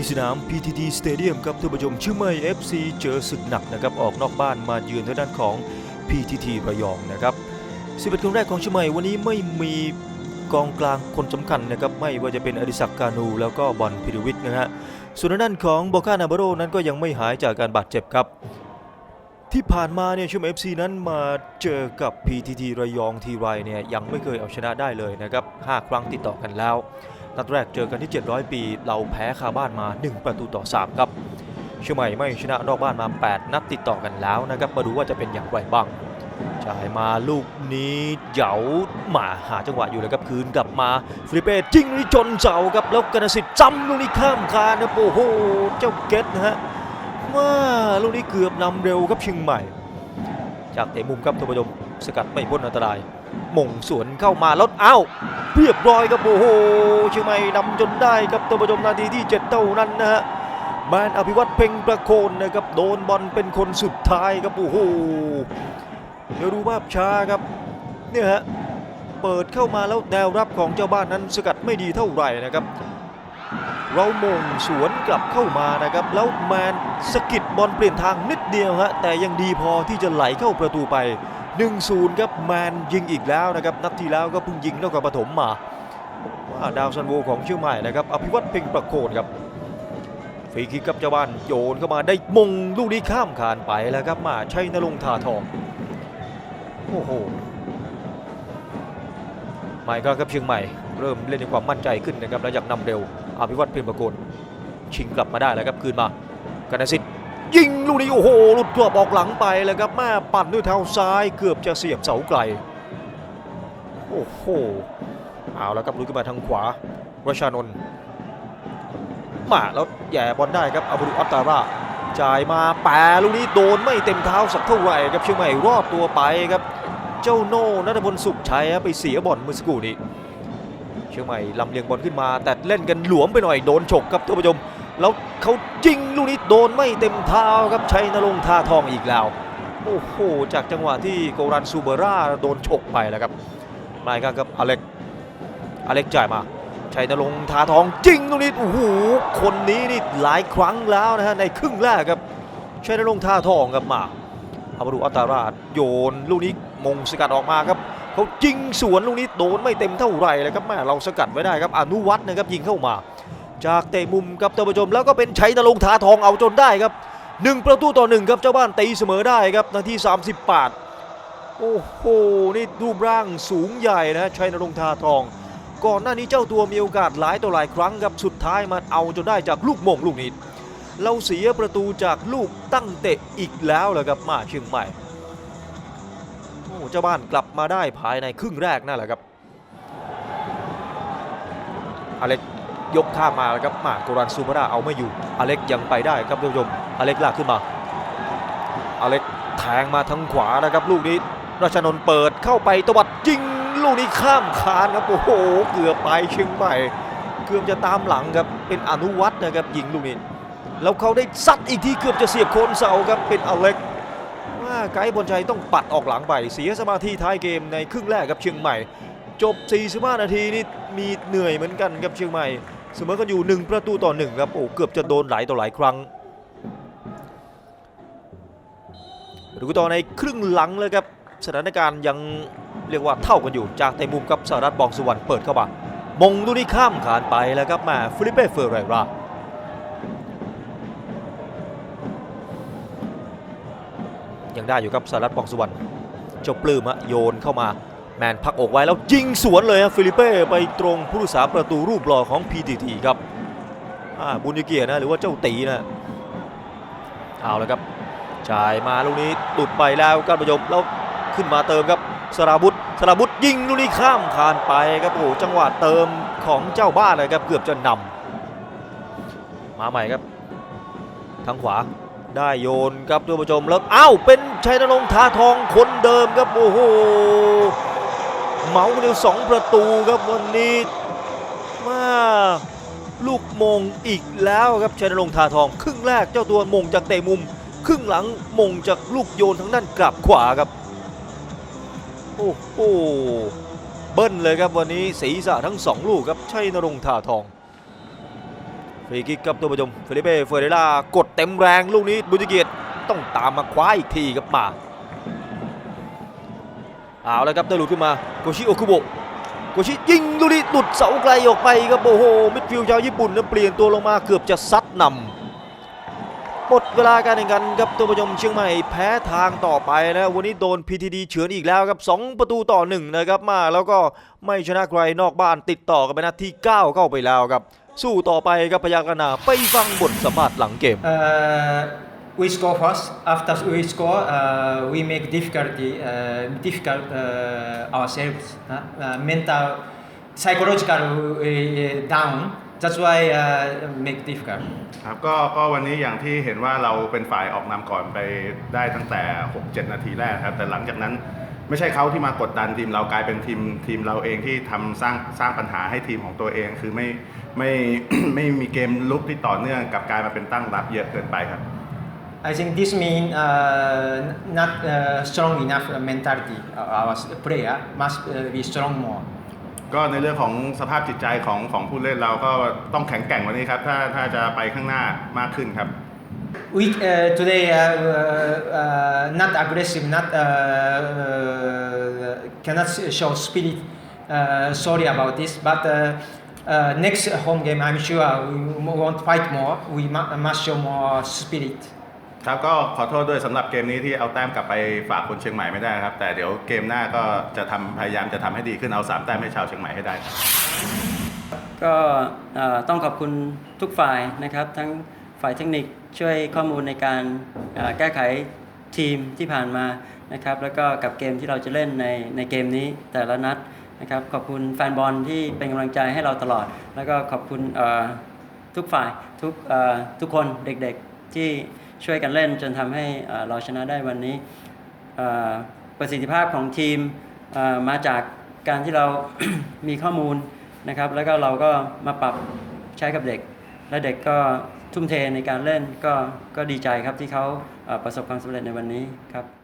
ที่สนาม PTT Stadium ครับท่านผู้ชมชื่อไม่ FC เจอศึกหนักนะครับออกนอกบ้านมาเยือนทางด้านของ PTT ระยองนะครับ11คนแรกของชื่อไม่วันนี้ไม่มีกองกลางคนสำคัญนะครับไม่ว่าจะเป็นอดิศักกานูแล้วก็บอลพิรวิทย์นะฮะส่วนด้านของโบคานาบาโรนั้นก็ยังไม่หายจากการบาดเจ็บครับ ที่ผ่านมาเนี่ยชุม FC นั้นมาเจอกับ PTT ระยองทีไรเนี่ยยังไม่เคยเอาชนะได้เลยนะครับ 5 ครั้งติดต่อกันแล้ว นัดแรกเจอกันที่ 700 ปี เราแพ้คาบ้านมา 1 ประตูต่อ 3 ครับเชียงใหม่ไม่ชนะนอกบ้านมา 8 นัดติดต่อกันแล้วนะครับมาดูว่าจะเป็นอย่างไรบ้างจ่ายมาลูกนี้เหยาหมาหาจังหวะอยู่เลยครับคืนกลับมาฟริเป้จิ้งนี่จนเสาครับแล้วกนสิทธิ์จำลูกนี้ข้ามคานนะโอ้โหเจ้าเกตนะฮะว่าลูกนี้เกือบนำเร็วครับเชียงใหม่ จากเตะมุมครับท่านผู้ชมสกัดไม่พ้นอันตราย มงสวนเข้ามาแล้วอ้าวเรียบร้อยครับโอ้โหเชียงใหม่นำจนได้ครับท่านผู้ชมนาทีที่7เท่านั้นนะฮะแมนอภิวัตเพ่งประโคนนะครับโดนบอลเป็นคนสุดท้ายครับโอ้โหเดี๋ยวดูภาพช้าครับเนี่ยฮะเปิดเข้ามาแล้วแนวรับของเจ้าบ้านนั้นสกัดไม่ดีเท่าไหร่นะครับ เรามงสวนกลับเข้ามานะครับ แล้วแมนสกิดบอลเปลี่ยนทางนิดเดียวฮะแต่ยังดีพอที่จะไหลเข้าประตูไป 1-0ครับแมนยิงอีกแล้วนะครับนัดที่แล้วก็เพิ่งยิงนครปฐมมาว่าดาวซันโวของเชียงใหม่นะครับอภิวัตเพ่งประโคนครับฟรีคิกกับเจ้าบ้านโยนเข้ามาได้มงลูกนี้ข้ามคานไปแล้วครับมาชัยนรงค์ทาทองโอ้โหใหม่ก็ครับเชียงใหม่ เริ่มเล่นในความมั่นใจขึ้นนะครับแล้วอยากนำเร็วอภิวัตเพ่งประโคนชิงกลับมาได้แล้วครับคืนมากนสิทธิ์ ยิงลูกนี้โอ้โหหลุดกรอบออกหลังไปเลยครับแม่ปั่นด้วยเท้าซ้ายเกือบจะเสียบเสาไกลโอ้โหเอาแล้วครับลุยขึ้นมาทางขวารัชานนท์มาแล้วแย่บอลได้ครับอาบุรุอัตตาราจ่ายมาแปรลูกนี้โดนไม่เต็มเท้าสักเท่าไหร่ครับเชียงใหม่รอดตัวไปครับ เจ้าโน่นัทพลสุขชัยไปเสียบอลเมื่อสักครู่นี้เชียงใหม่ลำเลียงบอลขึ้นมา แต่เล่นกันหลวมไปหน่อยโดนฉกครับท่านผู้ชม แล้วเขายิงลูกนี้โดนไม่เต็มเท้าครับชัยนรงค์ทาทองอีกแล้ว โอ้โห จากจังหวะที่โกรันซูเบร่าโดนฉกไปแล้วครับมาอีกครั้งครับอเล็กอเล็กจ่ายมาชัยนรงค์ทาทองจริงลูกนี้โอ้โหคนนี้นี่หลายครั้งแล้วนะฮะในครึ่งแรกครับชัยนรงค์ทาทองครับมาอามาดูอัตาราชโยนลูกนี้มงสกัดออกมาครับเขายิงสวนลูกนี้โดนไม่เต็มเท่าไหร่เลยครับแม่เราสกัดไว้ได้ครับอนุวัฒน์นะครับยิงเข้ามา จากเตะมุมครับท่านผู้ชมแล้วก็เป็นชัยนรงค์ทาทองเอาจนได้ครับหนึ่งประตูต่อหนึ่งครับเจ้าบ้านตีเสมอได้ครับนาที38 โอ้โหนี่รูปร่างสูงใหญ่นะชัยนรงค์ทาทอง ก่อนหน้านี้เจ้าตัวมีโอกาสหลายต่อหลายครั้งครับสุดท้ายมาเอาจนได้จากลูกมงลูกนี้เราเสียประตูจากลูกตั้งเตะอีกแล้วเลยครับมาเชียงใหม่โอ้เจ้าบ้านกลับมาได้ภายในครึ่งแรกนั่นแหละครับอเล็ก ยกข้ามมาแล้วครับมาโกรันซูมาราเอาไม่อยู่อเล็กยังไปได้ครับท่านผู้ชมอเล็กลากขึ้นมาอเล็กแทงมาทางขวานะครับ ลูกนี้ราชนนท์เปิดเข้าไปตวัดยิงลูกนี้ข้ามคานครับโอ้โหเกือบไปเชียงใหม่เกือบจะตามหลังครับเป็นอนุวัฒน์นะครับยิงลูกนี้แล้วเขาได้ซัดอีกทีเกือบจะเสียบโคนเสาครับเป็นอเล็กว่าไกด์บอลชัยต้องปัดออกหลังไปเสียสมาธิท้ายเกมในครึ่งแรกครับเชียงใหม่ จบ 45 นาทีนี่มีเหนื่อยเหมือนกันครับเชียงใหม่ เสมอกันอยู่ 1 ประตูต่อ1ครับโอ้เกือบจะโดนหลายต่อหลายครั้งดูต่อในครึ่งหลังเลยครับสถานการณ์ยังเรียกว่าเท่ากันอยู่จากในมุมกับสหรัฐบองสุวรรณเปิดเข้ามามงลูกนี้ข้ามขานไปแล้วครับมาฟิลิเป้เฟอร์เรรายังได้อยู่ครับสหรัฐบองสุวรรณเจ้าปลื้มะโยนเข้ามา แมนพักอกไว้แล้วยิงสวนเลยฮะฟิลิเป้ไปตรงผู้รักษาประตูรูปหล่อของ PTT ครับบุญยเกียรนะหรือว่าเจ้าตีนะเอาแล้วครับจ่ายมาลูกนี้หลุดไปแล้วการประยมแล้วขึ้นมาเติมครับสราบุตรสราบุตรยิงลูกนี้ข้ามคานไปครับโอ้จังหวะเติมของเจ้าบ้านเลยครับเกือบจะนำมาใหม่ครับทางขวาได้โยนครับท่านผู้ชมแล้วอ้าวเป็นชัยนรงค์ทาทองคนเดิมครับโอ้โห เหมาเดียวสองประตูครับวันนี้มาลูกมงอีกแล้วครับชัยนรงค์ทาทอง ครึ่งแรกเจ้าตัวมงจากเตะมุม ครึ่งหลังมงจากลูกโยนทางด้านกลับขวาครับโอ้โหเบิ้ลเลยครับวันนี้ศีรษะทั้งสองลูกครับชัยนรงค์ทาทองฟรีคิกครับตัวประจมเฟลิเป้เฟรเรล่ากดเต็มแรงลูกนี้บุญเกียรติต้องตามมาคว้าอีกทีครับมา เอาแล้วครับได้หลุดขึ้นมาโกชิโอคุโบะโกชิยิงลูกนี้หลุดเสาไกลออกไปครับโอ้โหมิดฟิลด์ชาวญี่ปุ่นนั้นเปลี่ยนตัวลงมาเกือบจะซัดนำหมดเวลาการแข่งขันครับตัวประจมเชียงใหม่แพ้ทางต่อไปนะวันนี้โดน PTD เฉือนอีกแล้วครับสองประตูต่อหนึ่งนะครับมาแล้วก็ไม่ชนะใครนอกบ้านติดต่อกันไปนัดที่ 9 เข้าไปแล้วครับสู้ต่อไปครับพยักรนาไปฟังบทสัมภาษณ์หลังเกม we score first. After we score, uh, we make difficulty, uh, difficult uh, ourselves, uh, uh, mental, psychological uh, down. That's why uh, make difficult. ครับก็ก็วันนี้อย่างที่เห็นว่าเราเป็นฝ่ายออกนำก่อนไปได้ตั้งแต่ 6-7 นาทีแรกครับแต่หลังจากนั้นไม่ใช่เขาที่มากดดันทีมเรากลายเป็นทีมทีมเราเองที่ทำสร้างสร้างปัญหาให้ทีมของตัวเอง คือไม่ไม่ไม่มีเกมลุกที่ต่อเนื่องกลับกลายมาเป็นตั้งรับเยอะเกินไปครับ I think this mean uh, not uh, strong enough mentality. Uh, Our player must uh, be strong more. ก็ในเรื่องของสภาพจิตใจของของผู้เล่นเราก็ต้องแข็งแกร่งกว่านี้ครับ ถ้าถ้าจะไปข้างหน้ามากขึ้นครับ We uh, today uh, uh, uh, not aggressive, not uh, uh, cannot show spirit. Uh, sorry about this, but uh, uh, next home game, I'm sure we won't fight more. We mu- must show more spirit. ครับก็ขอโทษด้วยสำหรับเกมนี้ที่เอาแต้มกลับไปฝากคนเชียงใหม่ไม่ได้ครับ แต่เดี๋ยวเกมหน้าก็จะทำพยายามจะทำให้ดีขึ้นเอาสามแต้มให้ชาวเชียงใหม่ให้ได้ครับ ก็เอ่อต้องขอบคุณทุกฝ่ายนะครับ ทั้งฝ่ายเทคนิคช่วยข้อมูลในการเอ่อแก้ไขทีมที่ผ่านมานะครับ แล้วก็กับเกมที่เราจะเล่นในในเกมนี้แต่ละนัดนะครับ ขอบคุณแฟนบอลที่เป็นกำลังใจให้เราตลอด แล้วก็ขอบคุณเอ่อทุกฝ่ายทุกเอ่อทุกคนเด็กๆที่ ช่วยกันเล่นจนทำให้เราชนะได้วันนี้ประสิทธิภาพของทีมมาจากการที่เรา มีข้อมูลนะครับ แล้วก็เราก็มาปรับใช้กับเด็ก และเด็กก็ทุ่มเทในการเล่นก็ก็ดีใจครับที่เขาประสบความสำเร็จในวันนี้ครับ